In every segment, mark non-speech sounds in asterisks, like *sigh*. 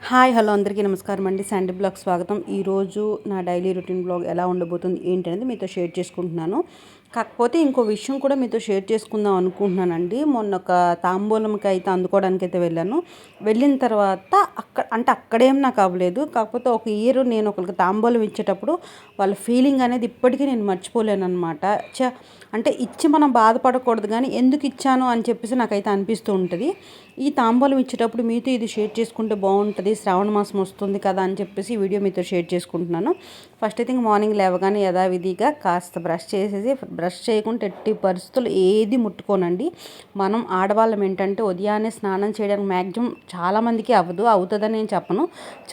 Hi hello అందరికీ నమస్కారం అండి. శాండీ బ్లాగ్ స్వాగతం. ఈరోజు నా డైలీ రొటీన్ బ్లాగ్ ఎలా ఉండబోతుంది ఏంటనేది మీతో షేర్ చేసుకుంటున్నాను. కాకపోతే ఇంకో విషయం కూడా మీతో షేర్ చేసుకుందాం అనుకుంటున్నానండి. మొన్న ఒక తాంబూలంకి అయితే అందుకోవడానికి అయితే వెళ్ళాను. వెళ్ళిన తర్వాత అక్కడ అంటే అక్కడేం నాకు అవ్వలేదు. కాకపోతే ఒక ఇయర్ నేను ఒకరికి తాంబూలం ఇచ్చేటప్పుడు వాళ్ళ ఫీలింగ్ అనేది ఇప్పటికీ నేను మర్చిపోలేను అనమాట చ అంటే ఇచ్చి మనం బాధపడకూడదు కానీ ఎందుకు ఇచ్చాను అని చెప్పేసి నాకైతే అనిపిస్తూ ఉంటుంది. ఈ తాంబూలం ఇచ్చేటప్పుడు మీతో ఇది షేర్ చేసుకుంటే బాగుంటుంది. శ్రావణ మాసం వస్తుంది కదా అని చెప్పేసి వీడియో మీతో షేర్ చేసుకుంటున్నాను. ఫస్ట్ అయితే మార్నింగ్ లేవగానే యథావిధిగా కాస్త బ్రష్ చేసేసి బ్రష్ చేయకుండా ఎట్టి పరిస్థితులు ఏది ముట్టుకోనండి. మనం ఆడవాళ్ళం ఏంటంటే ఉదయాన్నే స్నానం చేయడానికి మ్యాక్సిమం చాలామందికి అవ్వదు. అవుతుందని నేను చెప్పను.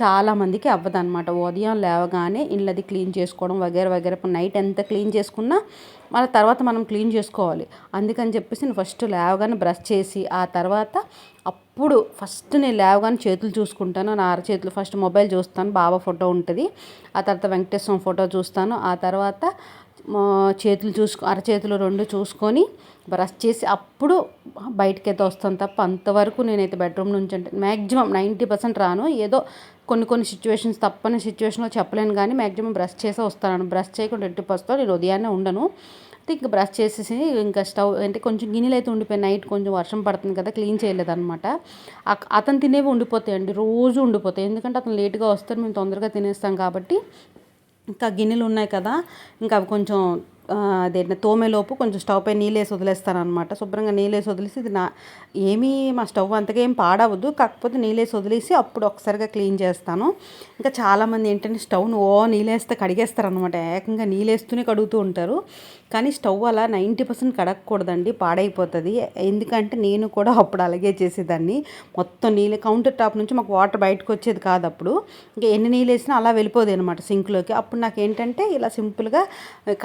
చాలామందికి అవ్వదు అనమాట ఉదయం లేవగానే ఇళ్ళది క్లీన్ చేసుకోవడం వగేర వగేర నైట్ ఎంత క్లీన్ చేసుకున్నా మళ్ళీ తర్వాత మనం క్లీన్ చేసుకోవాలి. అందుకని చెప్పేసి నేను ఫస్ట్ లేవగానే బ్రష్ చేసి ఆ తర్వాత అప్పుడు ఫస్ట్ నేను లేవగానే చేతులు చూసుకుంటాను. నా అరచేతులు ఫస్ట్ మొబైల్ చూస్తాను. బాబా ఫోటో ఉంటుంది. ఆ తర్వాత వెంకటేశ్వరం ఫోటో చూస్తాను. ఆ తర్వాత చేతులు చూసుకో అరచేతులు రెండు చూసుకొని బ్రష్ చేసి అప్పుడు బయటకైతే వస్తాను తప్ప అంతవరకు నేనైతే బెడ్రూమ్ నుంచి అంటే మ్యాక్సిమం నైంటీ పర్సెంట్ రాను. ఏదో కొన్ని కొన్ని సిచ్యువేషన్స్ తప్పని సిచ్యువేషన్లో చెప్పలేను కానీ మ్యాక్సిమం బ్రష్ చేసే వస్తాను. బ్రష్ చేయకుండా ఎట్టి పస్తో నేను ఉదయాన్నే ఉండను. ఇంకా బ్రష్ చేసేసి ఇంకా స్టవ్ అంటే కొంచెం గిన్నెలు అయితే ఉండిపోయి నైట్ కొంచెం వర్షం పడుతుంది కదా క్లీన్ చేయలేదన్నమాట. అతను తినేవి ఉండిపోతాయండి. రోజు ఉండిపోతాయి. ఎందుకంటే అతను లేట్గా వస్తారు. మేము తొందరగా తినేస్తాం కాబట్టి ఇంకా గిన్నెలు ఉన్నాయి కదా ఇంకా అవి కొంచెం అదేంటి తోమేలోపు కొంచెం స్టవ్ పై నీళ్ళేసి వదిలేస్తాను అనమాట శుభ్రంగా నీళ్ళు వేసి వదిలేసి ఇది నా ఏమీ మా స్టవ్ అంతగా ఏం పాడవద్దు కాకపోతే నీళ్ళేసి వదిలేసి అప్పుడు ఒకసారిగా క్లీన్ చేస్తాను. ఇంకా చాలామంది ఏంటంటే స్టవ్ను ఓ నీళ్ళేస్తే కడిగేస్తారనమాట కడిగేస్తారు అనమాట ఏకంగా నీళ్ళేస్తూనే కడుగుతూ ఉంటారు. కానీ స్టవ్ అలా నైంటీ పర్సెంట్ కడగకూడదండి పాడైపోతుంది. ఎందుకంటే నేను కూడా అప్పుడు అలాగే చేసేదాన్ని. మొత్తం నీళ్ళు కౌంటర్ టాప్ నుంచి మాకు వాటర్ బయటకు వచ్చేది కాదు అప్పుడు. ఇంకా ఎన్ని నీళ్ళు వేసినా అలా వెళ్ళిపోదు అనమాట సింక్లోకి. అప్పుడు నాకు ఏంటంటే ఇలా సింపుల్గా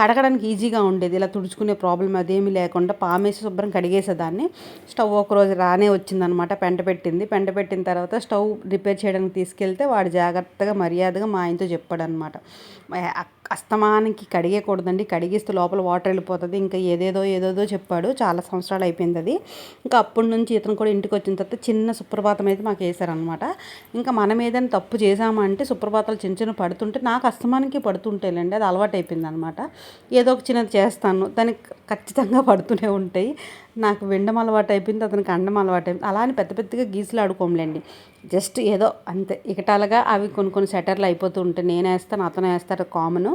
కడగడానికి ఈజీగా ఉండేది. ఇలా తుడుచుకునే ప్రాబ్లం అదేమీ లేకుండా పామేసి శుభ్రం కడిగేసేదాన్ని. స్టవ్ ఒకరోజు రానే వచ్చిందనమాట పెంట పెట్టింది. పెంట పెట్టిన తర్వాత స్టవ్ రిపేర్ చేయడానికి తీసుకెళ్తే వాడు జాగ్రత్తగా మర్యాదగా మా ఆయనతో చెప్పాడు అనమాట అస్తమానికి కడిగేయకూడదండి. కడిగిస్తే లోపల వాటర్ వెళ్ళిపోతుంది. ఇంకా ఏదేదో ఏదేదో చెప్పాడు. చాలా సంవత్సరాలు అయిపోయింది అది. ఇంకా అప్పటి నుంచి ఇతను కూడా ఇంటికి వచ్చిన తర్వాత చిన్న సుప్రభాతం అయితే మాకు వేశారనమాట ఇంకా మనం ఏదైనా తప్పు చేసామంటే సుప్రభాతాలు చిన్న చిన్న పడుతుంటే నాకు అస్తమానికి పడుతుంటేలేండి అది అలవాటు అయిపోయింది అనమాట ఏదో ఒక చిన్నది చేస్తాను. దానికి ఖచ్చితంగా పడుతూనే ఉంటాయి. నాకు వినడం అలవాటు అయిపోయింది అతనికి అండం అలవాటు అయిపోయింది. అలా అని పెద్ద పెద్దగా గీసులు ఆడుకోంలేండి జస్ట్ ఏదో అంతే. ఇకటాలుగా అవి కొన్ని కొన్ని సెటర్లు అయిపోతూ ఉంటాయి నేను వేస్తాను అతను వేస్తాడు కామన్.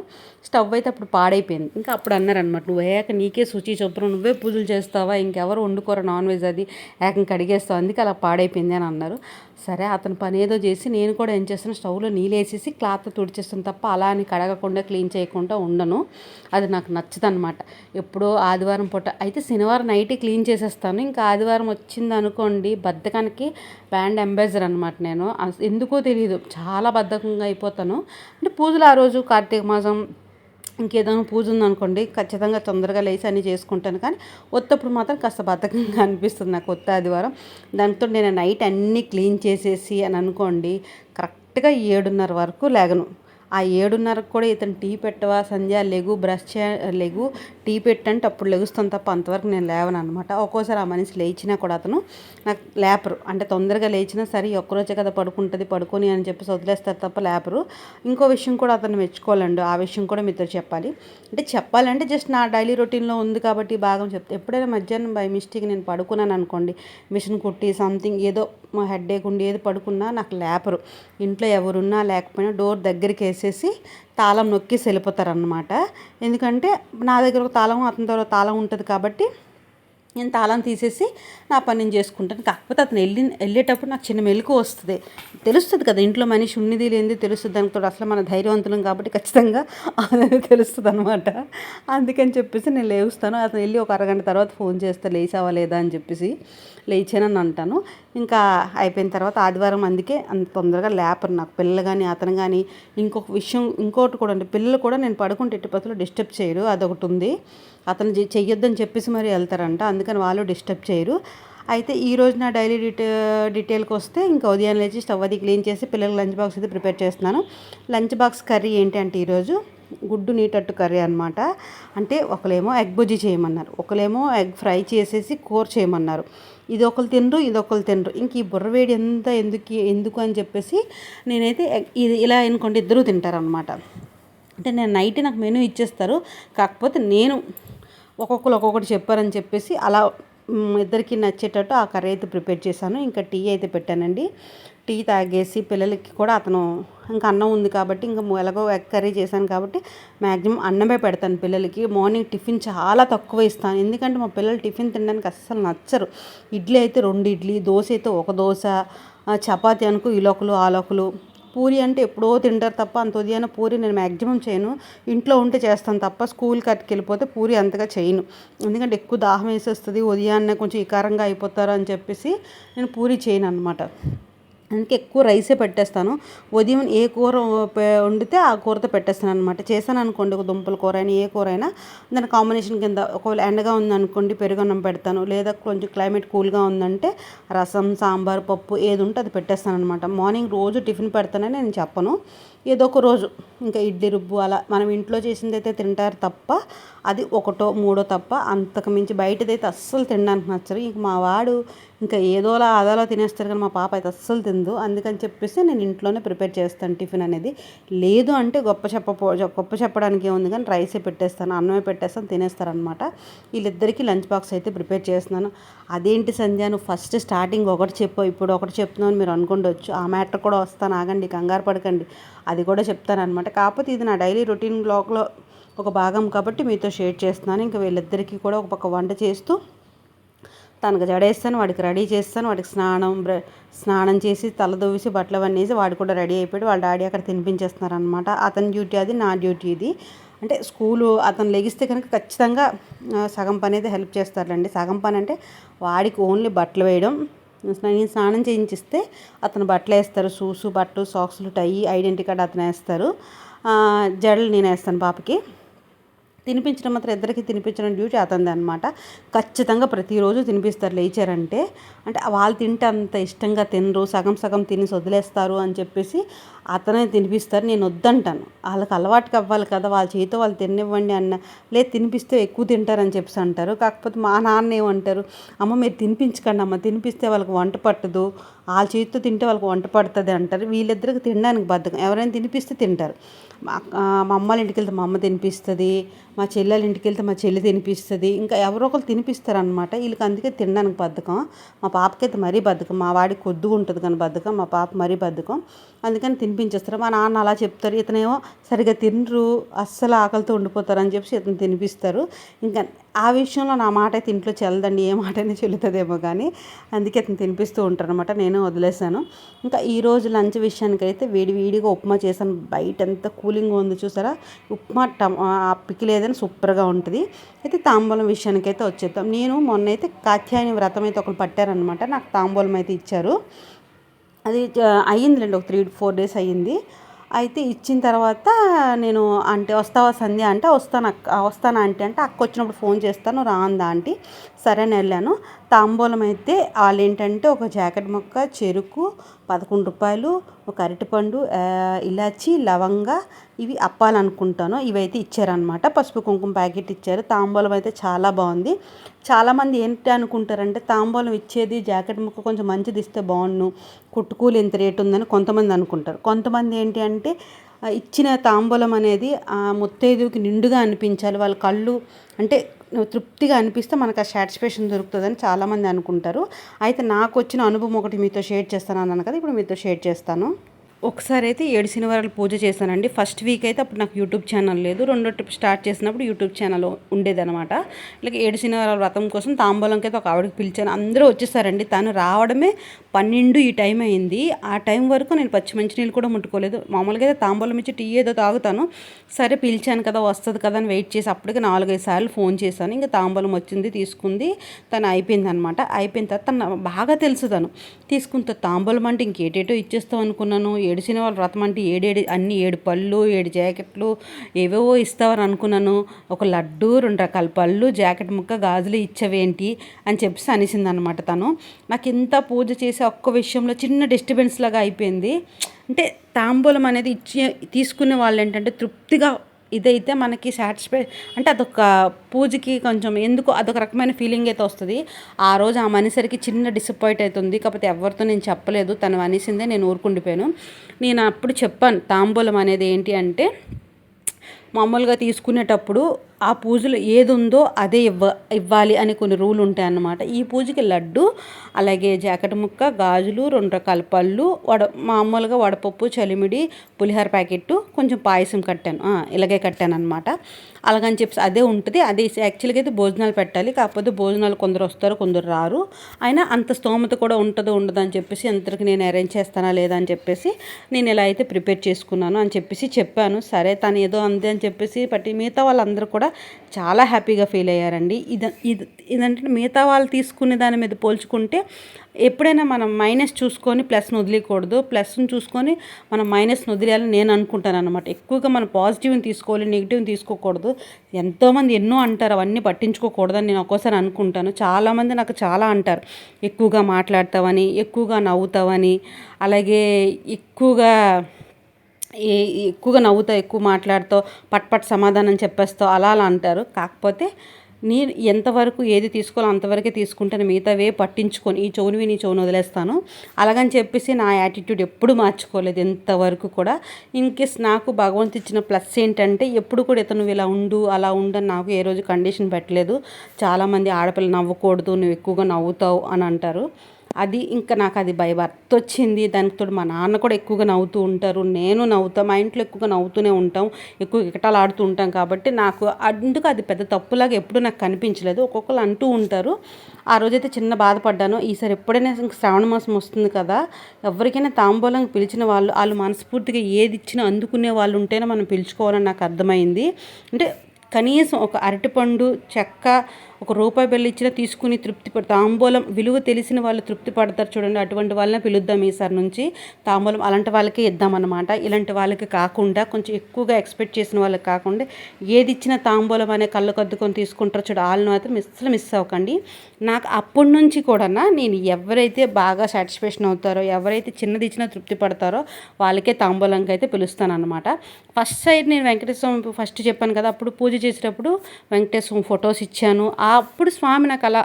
స్టవ్ అయితే అప్పుడు పాడైపోయింది. ఇంకా అప్పుడు అన్నారనమాట నువ్వు వేయక నీకే శుచి చొప్పున నువ్వే పూజలు చేస్తావా? ఇంకెవరు వండుకోరా నాన్ వెజ్ అది? ఏకం కడిగేస్తావు? అందుకే అలా పాడైపోయింది అని అన్నారు. సరే అతను పని ఏదో చేసి నేను కూడా ఏం చేస్తాను స్టవ్లో నీళ్ళు వేసేసి క్లాత్ తుడిచేస్తాను తప్ప అలా అని కడగకుండా క్లీన్ చేయకుండా ఉండను. అది నాకు నచ్చదనమాట ఎప్పుడో ఆదివారం పూట. అయితే శనివారం నైట్ క్లీన్ క్లీన్ చేసేస్తాను. ఇంకా ఆదివారం వచ్చింది అనుకోండి బద్ధకానికి బ్యాండ్ అంబాసిడర్ అనమాట నేను. ఎందుకో తెలియదు చాలా బద్ధకంగా అయిపోతాను. అంటే పూజలు ఆ రోజు కార్తీక మాసం ఇంకేదైనా పూజ ఉందనుకోండి ఖచ్చితంగా తొందరగా లేచి అన్నీ చేసుకుంటాను. కానీ ఒత్తప్పుడు మాత్రం కాస్త బద్ధకంగా అనిపిస్తుంది నాకు కొత్త ఆదివారం. దాంతో నేను నైట్ అన్నీ క్లీన్ చేసేసి అని అనుకోండి కరెక్ట్గా ఏడున్నర వరకు లేగను. ఆ ఏడున్నరకు కూడా ఇతను టీ పెట్టవా సంధ్య? లెగు బ్రష్ చే లెగు టీ పెట్టంటే అప్పుడు లెగుస్తాను తప్ప అంతవరకు నేను లేవను అనమాట ఒక్కోసారి ఆ మనిషి లేచినా కూడా అతను నాకు లేపరు. అంటే తొందరగా లేచినా సరే ఒక్కరోజే కదా పడుకుంటుంది పడుకొని అని చెప్పేసి వదిలేస్తారు తప్ప లేపరు. ఇంకో విషయం కూడా అతను మెచ్చుకోవాలండి. ఆ విషయం కూడా మీతో చెప్పాలి. అంటే చెప్పాలంటే జస్ట్ నా డైలీ రొటీన్లో ఉంది కాబట్టి భాగం చెప్తే. ఎప్పుడైనా మధ్యాహ్నం బై మిస్టేక్ నేను పడుకున్నాను అనుకోండి మిషన్ కుట్టి సంథింగ్ ఏదో మా హెడ్ ఉండి ఏది పడుకున్నా నాకు లేపరు. ఇంట్లో ఎవరున్నా లేకపోయినా డోర్ దగ్గరికి వేసి వేసేసి తాళం నొక్కి వెళ్ళిపోతారనమాట ఎందుకంటే నా దగ్గర ఒక తాళం అతని దగ్గర తాళం ఉంటుంది కాబట్టి నేను తాళం తీసేసి నా పని నేను చేసుకుంటాను. కాకపోతే అతను వెళ్ళి వెళ్ళేటప్పుడు నాకు చిన్న మెలకు వస్తుంది. తెలుస్తుంది కదా ఇంట్లో మనిషి ఉన్నది లేనిది తెలుస్తుంది. దానితో అసలు మన ధైర్యవంతులం కాబట్టి ఖచ్చితంగా *laughs* అనేది తెలుస్తుంది అనమాట అందుకని చెప్పేసి నేను లేవుస్తాను అతను వెళ్ళి ఒక అరగంట తర్వాత ఫోన్ చేస్తే లేచావా లేదా? అని చెప్పేసి లేచానని అంటాను. ఇంకా అయిపోయిన తర్వాత ఆదివారం అందుకే అంత తొందరగా లేపరు నాకు. పిల్లలు కానీ అతను కానీ ఇంకొక విషయం ఇంకోటి కూడా అంటే పిల్లలు కూడా నేను పడుకుంటే ఎట్టి డిస్టర్బ్ చేయరు. అదొకటి ఉంది. అతను చెయ్యొద్దని చెప్పేసి మరి వెళ్తారంట. అందుకని వాళ్ళు డిస్టర్బ్ చేయరు. అయితే ఈ రోజు నా డైలీ డీటే డీటెయిల్కి వస్తే ఇంకా ఉదయం లేచి స్టవ్ అది క్లీన్ చేసి పిల్లలకి లంచ్ బాక్స్ అయితే ప్రిపేర్ చేస్తున్నాను. లంచ్ బాక్స్ కర్రీ ఏంటి అంటే ఈరోజు గుడ్డు నీటట్టు కర్రీ అనమాట అంటే ఒకలేమో ఎగ్ బుజ్జి చేయమన్నారు. ఒకలేమో ఎగ్ ఫ్రై చేసేసి కూర చేయమన్నారు. ఇది ఒకరు తినరు ఇది ఒకరు తినరు. ఇంక ఈ బుర్రవేడి ఎంత ఎందుకు ఎందుకు అని చెప్పేసి నేనైతే ఇది ఇలా అనుకోండి ఇద్దరు తింటారనమాట అంటే నేను నైట్ నాకు మెనూ ఇచ్చేస్తారు కాకపోతే నేను ఒక్కొక్కరు ఒక్కొక్కటి చెప్పారని చెప్పేసి అలా ఇద్దరికి నచ్చేటట్టు ఆ కర్రీ అయితే ప్రిపేర్ చేశాను. ఇంకా టీ అయితే పెట్టానండి. టీ తాగేసి పిల్లలకి కూడా అతను ఇంకా అన్నం ఉంది కాబట్టి ఇంకా ఎలాగో ఎగ్ కర్రీ చేశాను కాబట్టి మ్యాక్సిమం అన్నమే పెడతాను పిల్లలకి. మార్నింగ్ టిఫిన్ చాలా తక్కువ ఇస్తాను. ఎందుకంటే మా పిల్లలు టిఫిన్ తినడానికి అస్సలు నచ్చరు. ఇడ్లీ అయితే రెండు ఇడ్లీ దోశ అయితే ఒక దోశ చపాతి అనుకో ఇలోకలు ఆలోకలు పూరి అంటే ఎప్పుడో తింటారు తప్ప అంత ఉదయాన్న పూరి నేను మ్యాక్సిమం చేయను. ఇంట్లో ఉంటే చేస్తాను తప్ప స్కూల్ కట్టుకెళ్ళిపోతే పూరి అంతగా చేయను. ఎందుకంటే ఎక్కువ దాహం వేసేస్తుంది. ఉదయాన్నే కొంచెం ఇకారంగా అయిపోతారు అని చెప్పేసి నేను పూరి చేయను అనమాట అందుకే ఎక్కువ రైసే పెట్టేస్తాను. ఉదయం ఏ కూర వండితే ఆ కూరతో పెట్టేస్తాను అనమాట చేశాను అనుకోండి ఒక దుంపల కూర అయినా ఏ కూర అయినా. దాని కాంబినేషన్ కింద ఒకవేళ ఎండగా ఉందనుకోండి పెరుగన్నం పెడతాను. లేదా కొంచెం క్లైమేట్ కూల్గా ఉందంటే రసం సాంబార్ పప్పు ఏది ఉంటే అది పెట్టేస్తాను అనమాట మార్నింగ్ రోజు టిఫిన్ పెడతానని నేను చెప్పను. ఏదో ఒక రోజు ఇంకా ఇడ్లీ రుబ్బు అలా మనం ఇంట్లో చేసింది అయితే తింటారు తప్ప అది ఒకటో మూడో తప్ప అంతకు మించి బయటదైతే అస్సలు తినడానికి నచ్చరు ఇంక మా వాడు ఇంకా ఏదోలా ఆదాలో తినేస్తారు కానీ మా పాప అయితే అస్సలు తిందు అందుకని చెప్పేసి నేను ఇంట్లోనే ప్రిపేర్ చేస్తాను టిఫిన్ అనేది. లేదు అంటే గొప్ప చెప్పపో గొప్ప చెప్పడానికి ఏముంది కానీ రైసే పెట్టేస్తాను అన్నమే పెట్టేస్తాను తినేస్తారనమాట వీళ్ళిద్దరికీ లంచ్ బాక్స్ అయితే ప్రిపేర్ చేస్తున్నాను. అదేంటి సంధ్య నువ్వు ఫస్ట్ స్టార్టింగ్ ఒకటి చెప్పు ఇప్పుడు ఒకటి చెప్తున్నావు మీరు అనుకుండొచ్చు. ఆ మ్యాటర్ కూడా వస్తాను ఆగండి కంగారు పడకండి. అది కూడా చెప్తాను అనమాట కాకపోతే ఇది నా డైలీ రొటీన్ బ్లాగ్లో ఒక భాగం కాబట్టి మీతో షేర్ చేస్తున్నాను. ఇంకా వీళ్ళిద్దరికీ కూడా ఒక పక్క వంట చేస్తూ తనకు జడేస్తాను వాడికి రెడీ చేస్తాను వాడికి స్నానం స్నానం చేసి తల దూసి బట్టలు అవన్నీ వేసి వాడు కూడా రెడీ అయిపోయాడు. వాళ్ళ డాడీ అక్కడ తినిపించేస్తున్నారు అనమాట అతని డ్యూటీ అది నా డ్యూటీ ఇది. అంటే స్కూలు అతను లెగిస్తే కనుక ఖచ్చితంగా సగం పని అయితే హెల్ప్ చేస్తారులేండి. సగం పని అంటే వాడికి ఓన్లీ బట్టలు వేయడం. నేను స్నానం చేయించిస్తే అతను బట్టలు వేస్తారు. షూస్ బట్టలు సాక్స్లు టై ఐడెంటిటీ కార్డ్ అతను వేస్తారు. జడలు నేను వేస్తాను పాపకి. తినిపించడం మాత్రం ఇద్దరికి తినిపించడం డ్యూటీ అతనిది అనమాట ఖచ్చితంగా ప్రతిరోజు తినిపిస్తారు లేచారంటే. అంటే వాళ్ళు తింటే అంత ఇష్టంగా తినరు. సగం సగం తిని వదిలేస్తారు అని చెప్పేసి అతనే తినిపిస్తారు నేను వద్దంటాను. వాళ్ళకి అలవాటుకి అవ్వాలి కదా వాళ్ళ చేతితో వాళ్ళు తినివ్వండి అన్న. లేదు తినిపిస్తే ఎక్కువ తింటారని చెప్పేసి అంటారు. కాకపోతే మా నాన్న ఏమంటారు అమ్మ మీరు తినిపించకండి అమ్మ తినిపిస్తే వాళ్ళకి వంట పట్టదు. వాళ్ళ చేతితో తింటే వాళ్ళకి వంట పడుతుంది అంటారు. వీళ్ళిద్దరికి తినడానికి బద్దకం ఎవరైనా తినిపిస్తే తింటారు. మా అమ్మ ఇంటికి వెళ్తే మా అమ్మ తినిపిస్తుంది మా చెల్లెల ఇంటికి వెళ్తే మా చెల్లి తినిపిస్తుంది. ఇంకా ఎవరో ఒకరు తినిపిస్తారనమాట వీళ్ళకి అందుకే తినడానికి బద్ధకం. మా పాపకైతే మరీ బద్ధకం. మా వాడికి కొద్దుగా ఉంటుంది కానీ బద్ధకం. మా పాప మరీ బద్ధకం. అందుకని తినిపించేస్తారు మా నాన్న అలా చెప్తారు. ఇతనేమో సరిగా తినరు అస్సలు ఆకలితో ఉండిపోతారు అని చెప్పి ఇతను తినిపిస్తారు. ఇంకా ఆ విషయంలో నా మాట అయితే ఇంట్లో చెల్లదండి ఏ మాట అయినా చెల్లుతుందేమో కానీ అందుకే అతను తినిపిస్తూ ఉంటారు అనమాట నేను వదిలేసాను ఇంకా ఈరోజు లంచ్ విషయానికైతే వేడి వేడిగా ఉప్మా చేశాను. బయట ఎంత కూలింగ్ ఉంది చూసారా? ఉప్మా టమా పికిలేదని సూపర్గా ఉంటుంది. అయితే తాంబూలం విషయానికైతే వచ్చేద్దాం. నేను మొన్న అయితే కాత్యాయని వ్రతం అయితే ఒకరు పట్టారనమాట నాకు తాంబూలం అయితే ఇచ్చారు. అది అయ్యిందిలేండి ఒక త్రీ ఫోర్ డేస్ అయ్యింది. అయితే ఇచ్చిన తర్వాత నేను అంటే వస్తావా సంధ్య అంటే వస్తాను అక్క వస్తాను ఆంటీ అంటే అక్క వచ్చినప్పుడు ఫోన్ చేస్తాను రాందా ఆంటీ. సరే అని వెళ్ళాను. తాంబూలం అయితే వాళ్ళు ఏంటంటే ఒక జాకెట్ మొక్క చెరుకు పదకొండు రూపాయలు ఒక అరటిపండు ఇలాచి లవంగా ఇవి అప్పాలనుకుంటాను. ఇవైతే ఇచ్చారనమాట పసుపు కుంకుమ ప్యాకెట్ ఇచ్చారు. తాంబూలం అయితే చాలా బాగుంది. చాలామంది ఏంటి అనుకుంటారంటే తాంబూలం ఇచ్చేది జాకెట్ ముక్క కొంచెం మంచిది ఇస్తే బాగుండు కుట్టుకూలు ఎంత రేటు ఉందని కొంతమంది అనుకుంటారు. కొంతమంది ఏంటి అంటే ఇచ్చిన తాంబూలం అనేది ఆ ముత్తైదుకి నిండుగా అనిపించాలి వాళ్ళ కళ్ళు అంటే తృప్తిగా అనిపిస్తే మనకు ఆ సాటిస్ఫాక్షన్ దొరుకుతుందని చాలామంది అనుకుంటారు. అయితే నాకు వచ్చిన అనుభవం ఒకటి మీతో షేర్ చేస్తాను అన్నాను కదా ఇప్పుడు మీతో షేర్ చేస్తాను. ఒకసారి అయితే ఏడు శనివారాలు పూజ చేశానండి. ఫస్ట్ వీక్ అయితే అప్పుడు నాకు యూట్యూబ్ ఛానల్ లేదు. రెండో ట్రిప్ స్టార్ట్ చేసినప్పుడు యూట్యూబ్ ఛానల్ ఉండేదనమాట ఇలాగ ఏడు శనివారాల వ్రతం కోసం తాంబూలంకి అయితే ఒక ఆవిడకి పిలిచాను. అందరూ వచ్చేసారండి. తను రావడమే పన్నెండు ఈ టైం అయింది. ఆ టైం వరకు నేను పచ్చి మంచినీళ్ళు కూడా ముట్టుకోలేదు. మామూలుగా అయితే తాంబూలం ఇచ్చి టీ ఏదో తాగుతాను. సరే పిలిచాను కదా వస్తుంది కదా అని వెయిట్ చేసి అప్పటికి నాలుగైదు సార్లు ఫోన్ చేశాను. ఇంకా తాంబూలం వచ్చింది తీసుకుంది. తను అయిపోయింది అనమాట అయిపోయిన తర్వాత తను బాగా తెలుసు తను. తీసుకుంటే తాంబూలం అంటే ఇంకేటేటో ఇచ్చేస్తాం అనుకున్నాను. ఏడిసిన వాళ్ళ వ్రతం అంటే ఏడేడి అన్ని ఏడు పళ్ళు ఏడు జాకెట్లు ఏవేవో ఇస్తావని అనుకున్నాను. ఒక లడ్డు రెండు రకాల పళ్ళు జాకెట్ ముక్క గాజులు ఇచ్చవేంటి అని చెప్పేసి అనిసింది అనమాట తను. నాకు ఇంత పూజ చేసి ఒక్క విషయంలో చిన్న డిస్టర్బెన్స్ లాగా అయిపోయింది. అంటే తాంబూలం అనేది ఇచ్చి తీసుకునే వాళ్ళు ఏంటంటే తృప్తిగా ఇదైతే మనకి సాటిస్ఫై అంటే అదొక పూజకి కొంచెం ఎందుకు అదొక రకమైన ఫీలింగ్ అయితే వస్తుంది. ఆ రోజు ఆ మనిషికి చిన్న డిసప్పాయింట్ అవుతుంది కాకపోతే ఎవరితో నేను చెప్పలేదు. తను అనేసిందే నేను ఊరుకుండిపోయాను. నేను అప్పుడు చెప్పాను తాంబూలం అనేది ఏంటి అంటే మామూలుగా తీసుకునేటప్పుడు ఆ పూజలో ఏది ఉందో అదే ఇవ్వ ఇవ్వాలి అని కొన్ని రూల్ ఉంటాయి అన్నమాట ఈ పూజకి లడ్డు అలాగే జాకెట్ ముక్క గాజులు రెండు రకాల పళ్ళు వడ మామూలుగా వడపప్పు చలిమిడి పులిహోర ప్యాకెట్ కొంచెం పాయసం కట్టాను. ఇలాగే కట్టాను అనమాట అలాగని చెప్పి అదే ఉంటుంది. అదే యాక్చువల్గా అయితే భోజనాలు పెట్టాలి. కాకపోతే భోజనాలు కొందరు వస్తారు కొందరు రారు. అయినా అంత స్తోమత కూడా ఉంటుందో ఉండదు అని చెప్పేసి అందరికి నేను అరేంజ్ చేస్తానా లేదా అని చెప్పేసి నేను ఇలా అయితే ప్రిపేర్ చేసుకున్నాను అని చెప్పేసి చెప్పాను. సరే తను ఏదో అంది అని అని చెప్పేసి బట్టి మిగతా వాళ్ళందరూ కూడా చాలా హ్యాపీగా ఫీల్ అయ్యారండి. ఇది ఇది ఇదంటే మిగతా వాళ్ళు తీసుకునే దాని మీద పోల్చుకుంటే ఎప్పుడైనా మనం మైనస్ చూసుకొని ప్లస్ను వదిలేయకూడదు. ప్లస్ని చూసుకొని మనం మైనస్ను వదిలేయాలని నేను అనుకుంటాను అనమాట ఎక్కువగా మనం పాజిటివ్ని తీసుకోవాలి నెగిటివ్ని తీసుకోకూడదు. ఎంతోమంది ఎన్నో అంటారు అవన్నీ పట్టించుకోకూడదని నేను ఒక్కోసారి అనుకుంటాను. చాలామంది నాకు చాలా అంటారు ఎక్కువగా మాట్లాడతావని ఎక్కువగా నవ్వుతావని అలాగే ఎక్కువగా ఏ ఎక్కువగా నవ్వుతావు ఎక్కువ మాట్లాడుతావు పట్ పట్ సమాధానం చెప్పేస్తావు అలా అలా అంటారు. కాకపోతే నేను ఎంతవరకు ఏది తీసుకోవాలో అంతవరకే తీసుకుంటాను. మిగతావే పట్టించుకొని ఈ చెవునివి నీ చెవును వదిలేస్తాను. అలాగని చెప్పేసి నా యాటిట్యూడ్ ఎప్పుడు మార్చుకోలేదు. ఎంతవరకు కూడా. ఇన్ కేస్ నాకు భగవంతు ఇచ్చిన ప్లస్ ఏంటంటే ఎప్పుడు కూడా ఇతను ఇలా ఉండు అలా ఉండని నాకు ఏ రోజు కండిషన్ పెట్టలేదు. చాలామంది ఆడపిల్ల నవ్వకూడదు నువ్వు ఎక్కువగా నవ్వుతావు అని అంటారు. అది ఇంకా నాకు అది భయ వచ్చింది వచ్చింది తోడు మా నాన్న కూడా ఎక్కువగా నవ్వుతూ ఉంటారు. నేను నవ్వుతా మా ఇంట్లో ఎక్కువగా నవ్వుతూనే ఉంటాం. ఎక్కువ కిటలు ఆడుతూ ఉంటాం కాబట్టి నాకు అందుకు అది పెద్ద తప్పులాగా ఎప్పుడూ నాకు కనిపించలేదు. ఒక్కొక్కరు అంటూ ఉంటారు. ఆ రోజైతే చిన్న బాధపడ్డాను. ఈసారి ఎప్పుడైనా శ్రావణ మాసం వస్తుంది కదా ఎవరికైనా తాంబూలం పిలిచిన వాళ్ళు వాళ్ళు మనస్ఫూర్తిగా ఏది ఇచ్చినా అందుకునే వాళ్ళు ఉంటేనే మనం పిలుచుకోవాలని నాకు అర్థమైంది. అంటే కనీసం ఒక అరటిపండు చెక్క ఒక రూపాయి బిల్లు ఇచ్చినా తీసుకుని తృప్తి పడు తాంబూలం విలువ తెలిసిన వాళ్ళు తృప్తి పడతారు చూడండి. అటువంటి వాళ్ళని పిలుద్దాం ఈసారి నుంచి. తాంబూలం అలాంటి వాళ్ళకే ఇద్దామన్నమాట ఇలాంటి వాళ్ళకి కాకుండా కొంచెం ఎక్కువగా ఎక్స్పెక్ట్ చేసిన వాళ్ళకి కాకుండా ఏది ఇచ్చిన తాంబూలం అనే కళ్ళు కద్దుకొని తీసుకుంటారో చూడు. వాళ్ళని మాత్రం అసలు మిస్ అవ్వకండి. నాకు అప్పటి నుంచి కూడా నేను ఎవరైతే బాగా సాటిస్ఫాక్షన్ అవుతారో ఎవరైతే చిన్నది ఇచ్చినా తృప్తి పడతారో వాళ్ళకే తాంబూలంకి అయితే పిలుస్తాను అనమాట ఫస్ట్ సైడ్ నేను వెంకటేశ్వర ఫస్ట్ చెప్పాను కదా అప్పుడు పూజ చేసేటప్పుడు వెంకటేశ్వరం ఫొటోస్ ఇచ్చాను. అప్పుడు స్వామి నాకు అలా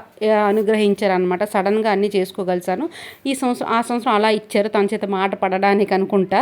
అనుగ్రహించారనమాట సడన్గా అన్నీ చేసుకోగలిసాను. ఈ సంవత్సరం ఆ సంవత్సరం అలా ఇచ్చారు. తన చేత మాట పడడానికి అనుకుంటా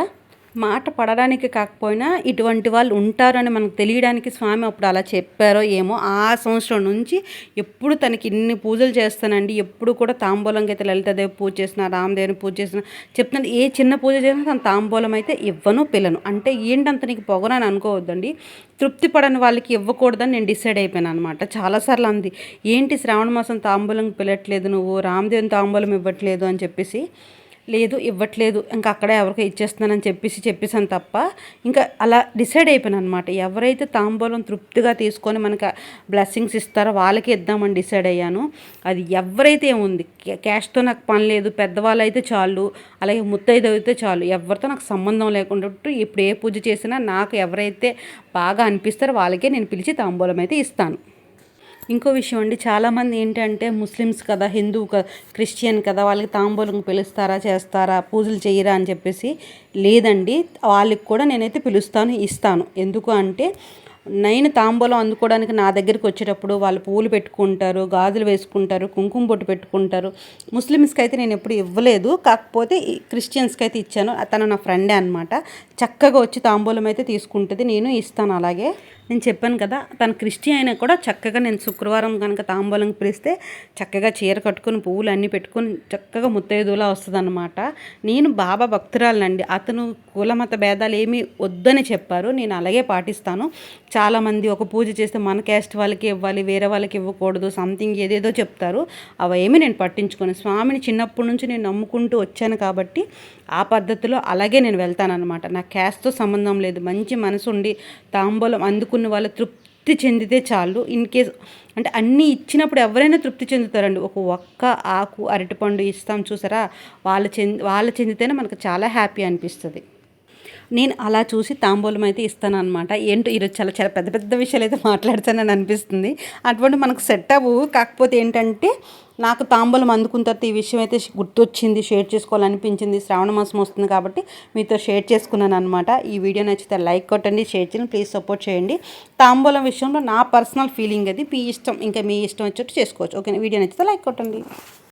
మాట పడడానికి కాకపోయినా ఇటువంటి వాళ్ళు ఉంటారని మనకు తెలియడానికి స్వామి అప్పుడు అలా చెప్పారో ఏమో ఆ సంవత్సరం నుంచి ఎప్పుడు తనకి ఇన్ని పూజలు చేస్తానండి ఎప్పుడు కూడా తాంబూలంకి అయితే లలితాదేవి పూజ చేసిన రామదేవిని పూజ చేసిన చెప్తున్నాను ఏ చిన్న పూజ చేసినా తన తాంబూలం అయితే ఇవ్వను పిల్లను. అంటే ఏంటంత నీకు పొగరని అనుకోవద్దండి. తృప్తి పడని వాళ్ళకి ఇవ్వకూడదని నేను డిసైడ్ అయిపోయాను అనమాట చాలాసార్లు అంది ఏంటి శ్రావణ మాసం తాంబూలం పిలట్లేదు నువ్వు రామదేవిని తాంబూలం ఇవ్వట్లేదు అని చెప్పేసి లేదు ఇవ్వట్లేదు ఇంకా అక్కడే ఎవరికి ఇచ్చేస్తున్నానని చెప్పేసి చెప్పేసాను తప్ప ఇంకా అలా డిసైడ్ అయిపోయాను అనమాట ఎవరైతే తాంబూలం తృప్తిగా తీసుకొని మనకి బ్లెస్సింగ్స్ ఇస్తారో వాళ్ళకి ఇద్దామని డిసైడ్ అయ్యాను. అది ఎవరైతే ఉంది క్యాష్తో నాకు పని లేదు పెద్దవాళ్ళు అయితే చాలు అలాగే ముత్తైదు అయితే చాలు ఎవరితో నాకు సంబంధం లేకుండా ఇప్పుడు ఏ పూజ చేసినా నాకు ఎవరైతే బాగా అనిపిస్తారో వాళ్ళకే నేను పిలిచి తాంబూలం అయితే ఇస్తాను. ఇంకో విషయం అండి చాలామంది ఏంటంటే ముస్లిమ్స్ కదా హిందూ క్రిస్టియన్ కదా వాళ్ళకి తాంబూలం పిలుస్తారా చేస్తారా పూజలు చేయరా అని చెప్పేసి లేదండి. వాళ్ళకి కూడా నేనైతే పిలుస్తాను ఇస్తాను. ఎందుకు అంటే నేను తాంబూలం అందుకోవడానికి నా దగ్గరికి వచ్చేటప్పుడు వాళ్ళు పూలు పెట్టుకుంటారు గాజులు వేసుకుంటారు కుంకుమ బొట్టు పెట్టుకుంటారు. ముస్లిమ్స్కి అయితే నేను ఎప్పుడు ఇవ్వలేదు. కాకపోతే క్రిస్టియన్స్కి అయితే ఇచ్చాను. తను నా ఫ్రెండే అనమాట చక్కగా వచ్చి తాంబూలం అయితే తీసుకుంటుంది. నేను ఇస్తాను అలాగే. నేను చెప్పాను కదా తను క్రిస్టియన్ అయినా కూడా చక్కగా నేను శుక్రవారం కనుక తాంబూలం పిలిస్తే చక్కగా చీర కట్టుకుని పువ్వులు అన్నీ పెట్టుకుని చక్కగా ముత్తైదులా వస్తుంది అనమాట నేను బాబా భక్తురాలనండి. అతను కులమత భేదాలు ఏమీ వద్దని చెప్పారు. నేను అలాగే పాటిస్తాను. చాలామంది ఒక పూజ చేస్తే మన క్యాస్ట్ వాళ్ళకి ఇవ్వాలి వేరే వాళ్ళకి ఇవ్వకూడదు సంథింగ్ ఏదేదో చెప్తారు. అవేమి నేను పట్టించుకోను. స్వామిని చిన్నప్పటి నుంచి నేను నమ్ముకుంటూ వచ్చాను కాబట్టి ఆ పద్ధతిలో అలాగే నేను వెళ్తానన్నమాట. నా క్యాస్ట్తో సంబంధం లేదు. మంచి మనసు ఉండి తాంబూలం అందుకున్న వాళ్ళు తృప్తి చెందితే చాలు. ఇన్ కేస్ అంటే అన్నీ ఇచ్చినప్పుడు ఎవరైనా తృప్తి చెందుతారండి. ఒక ఒక్క ఆకు అరటిపండు ఇస్తాం చూసారా? వాళ్ళు చెంది వాళ్ళు చెందితేనే మనకు చాలా హ్యాపీ అనిపిస్తుంది. నేను అలా చూసి తాంబూలం అయితే ఇస్తాను అనమాట ఏంటో ఈరోజు చాలా చాలా పెద్ద పెద్ద విషయాలు అయితే మాట్లాడుతానని అనిపిస్తుంది. అటువంటి మనకు సెట్ అవ్వు కాకపోతే ఏంటంటే నాకు తాంబూలం అందుకున్న తర్వాత ఈ విషయం అయితే గుర్తొచ్చింది షేర్ చేసుకోవాలనిపించింది. శ్రావణ మాసం వస్తుంది కాబట్టి మీతో షేర్ చేసుకున్నాను అనమాట ఈ వీడియో నచ్చితే లైక్ కొట్టండి షేర్ చేయండి ప్లీజ్ సపోర్ట్ చేయండి. తాంబూలం విషయంలో నా పర్సనల్ ఫీలింగ్ అది మీ ఇష్టం. ఇంకా మీ ఇష్టం వచ్చేట్టు చేసుకోవచ్చు. ఓకే వీడియో నచ్చితే లైక్ కొట్టండి.